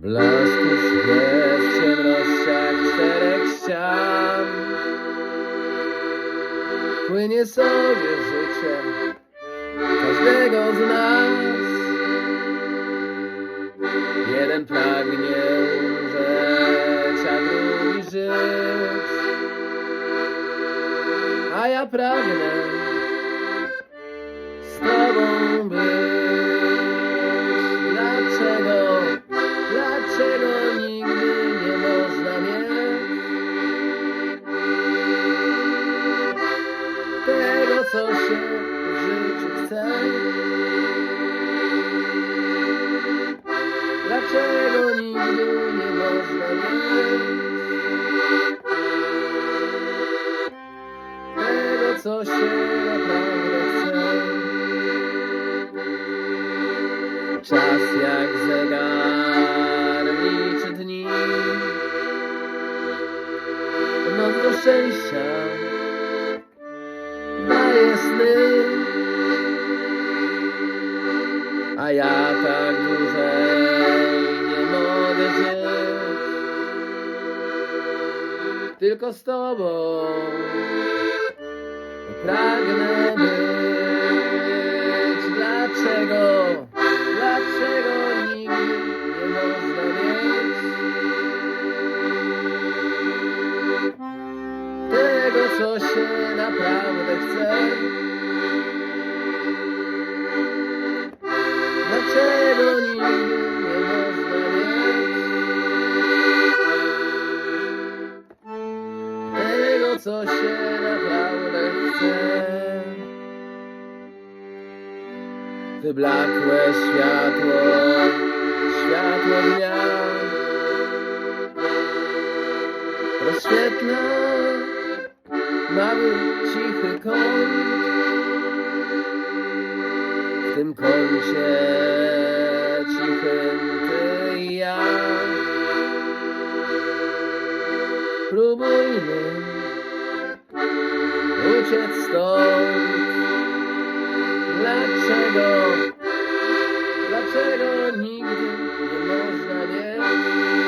Blasku świec w ciemnościach czterech ścian. Płynie sobie życie każdego z nas. Jeden pragnie umrzeć, a drugi żyć. A ja pragnę z tobą być co się naprawdę chce? Czas jak zegar liczy dni. Noc do szczęścia daje A ja tak dłużej Tylko z tobą. Pragnę być. Dlaczego, dlaczego nigdy nie można mieć? Tego, co się naprawdę co się naprawdę chce. Wyblakłe światło, światło dnia. Rozświetla mały, cichy kąt W tym kącie uciec stąd. Dlaczego? Dlaczego nigdy nie można wiedzieć?